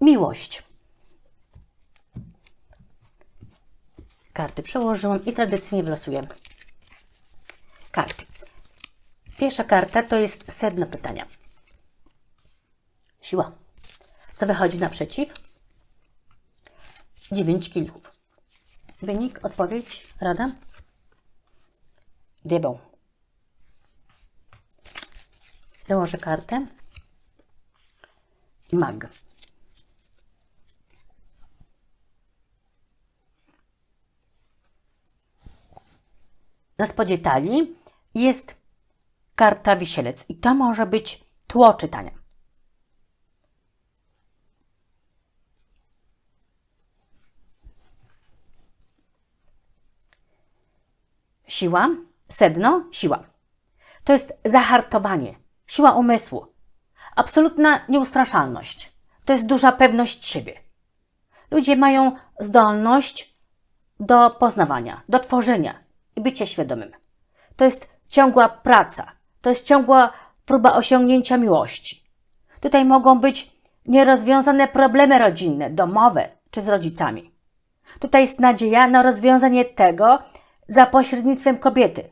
Miłość. Karty przełożyłam i tradycyjnie wylosuję karty. Pierwsza karta to jest sedno pytania. Siła. Co wychodzi naprzeciw? Dziewięć kielichów. Wynik, odpowiedź, rada? Diabeł. Dołożę kartę. Mag. Na spodzie talii jest karta wisielec i to może być tło czytania. Siła, sedno, siła. To jest zahartowanie, siła umysłu, absolutna nieustraszalność. To jest duża pewność siebie. Ludzie mają zdolność do poznawania, do tworzenia i bycia świadomym. To jest ciągła praca, to jest ciągła próba osiągnięcia miłości. Tutaj mogą być nierozwiązane problemy rodzinne, domowe czy z rodzicami. Tutaj jest nadzieja na rozwiązanie tego za pośrednictwem kobiety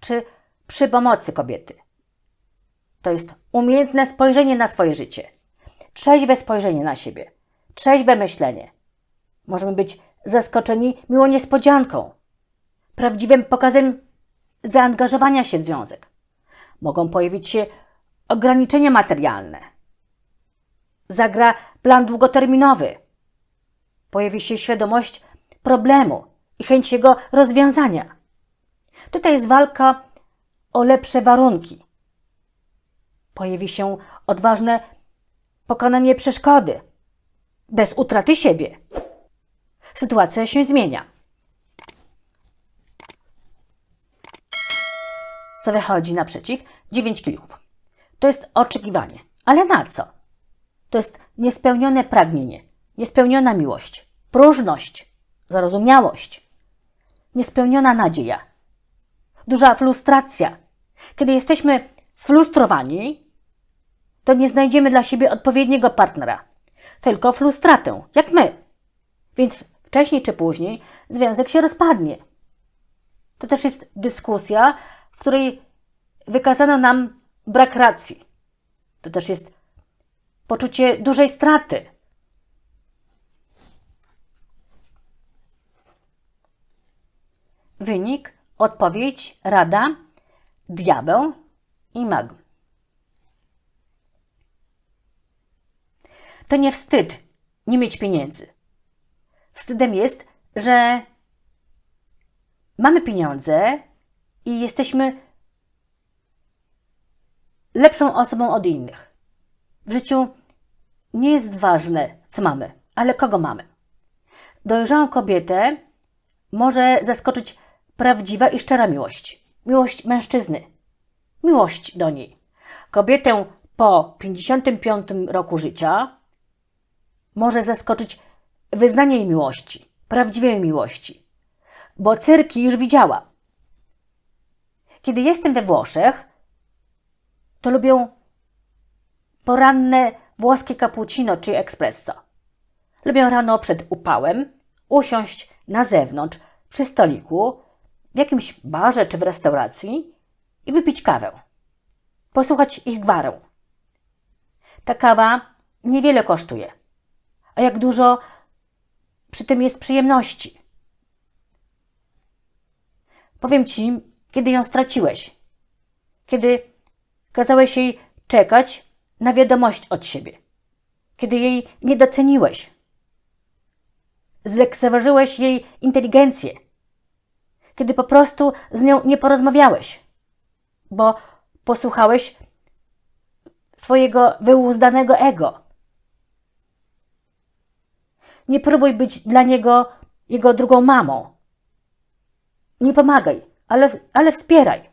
czy przy pomocy kobiety. To jest umiejętne spojrzenie na swoje życie, trzeźwe spojrzenie na siebie, trzeźwe myślenie. Możemy być zaskoczeni miłą niespodzianką, prawdziwym pokazem zaangażowania się w związek. Mogą pojawić się ograniczenia materialne. Zagra plan długoterminowy. Pojawi się świadomość problemu i chęć jego rozwiązania. Tutaj jest walka o lepsze warunki. Pojawi się odważne pokonanie przeszkody, bez utraty siebie. Sytuacja się zmienia. Co wychodzi naprzeciw? Dziewięć kilichów. To jest oczekiwanie. Ale na co? To jest niespełnione pragnienie, niespełniona miłość, próżność, zarozumiałość, niespełniona nadzieja, duża frustracja. Kiedy jesteśmy sfrustrowani, to nie znajdziemy dla siebie odpowiedniego partnera, tylko frustratę, jak my. Więc wcześniej czy później związek się rozpadnie. To też jest dyskusja, w której wykazano nam brak racji. To też jest poczucie dużej straty. Wynik, odpowiedź, rada, diabeł i mag. To nie wstyd nie mieć pieniędzy. Wstydem jest, że mamy pieniądze i jesteśmy lepszą osobą od innych. W życiu nie jest ważne, co mamy, ale kogo mamy. Dojrzałą kobietę może zaskoczyć prawdziwa i szczera miłość. Miłość mężczyzny. Miłość do niej. Kobietę po 55 roku życia może zaskoczyć wyznanie jej miłości, prawdziwej miłości, bo cyrki już widziała. Kiedy jestem we Włoszech, to lubię poranne włoskie cappuccino czy espresso. Lubię rano przed upałem usiąść na zewnątrz przy stoliku w jakimś barze czy w restauracji i wypić kawę. Posłuchać ich gwarą. Ta kawa niewiele kosztuje, a jak dużo przy tym jest przyjemności. Powiem ci, kiedy ją straciłeś, kiedy kazałeś jej czekać na wiadomość od siebie, kiedy jej nie doceniłeś, zlekceważyłeś jej inteligencję, kiedy po prostu z nią nie porozmawiałeś, bo posłuchałeś swojego wyuzdanego ego. Nie próbuj być dla niego jego drugą mamą. Nie pomagaj, ale, ale wspieraj.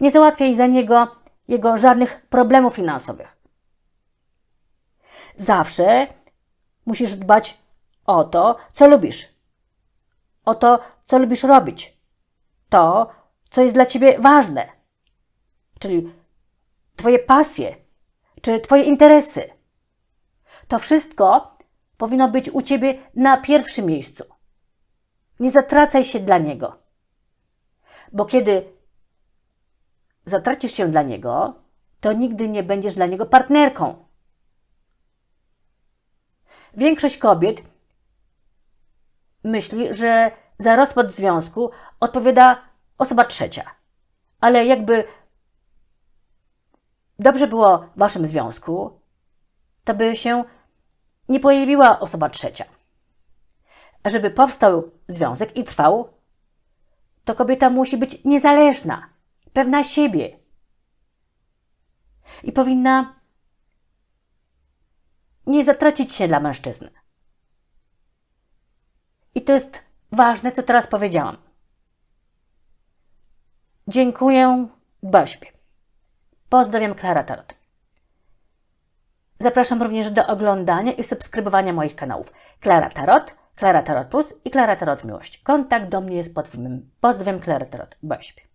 Nie załatwiaj za niego jego żadnych problemów finansowych. Zawsze musisz dbać o to, co lubisz, o to, co lubisz robić, to, co jest dla ciebie ważne, czyli Twoje pasje czy Twoje interesy. To wszystko powinno być u ciebie na pierwszym miejscu. Nie zatracaj się dla niego. Bo kiedy zatracisz się dla niego, to nigdy nie będziesz dla niego partnerką. Większość kobiet myśli, że za rozpad związku odpowiada osoba trzecia. Ale jakby dobrze było w waszym związku, to by się nie pojawiła osoba trzecia. Żeby powstał związek i trwał, to kobieta musi być niezależna, pewna siebie. I powinna nie zatracić się dla mężczyzny. I to jest ważne, co teraz powiedziałam. Dziękuję, Baśbie. Pozdrawiam, Klara Tarot. Zapraszam również do oglądania i subskrybowania moich kanałów Klara Tarot, Klara Tarot Plus i Klara Tarot Miłość. Kontakt do mnie jest pod filmem. Pozdrawiam, Klara Tarot. Baśbie.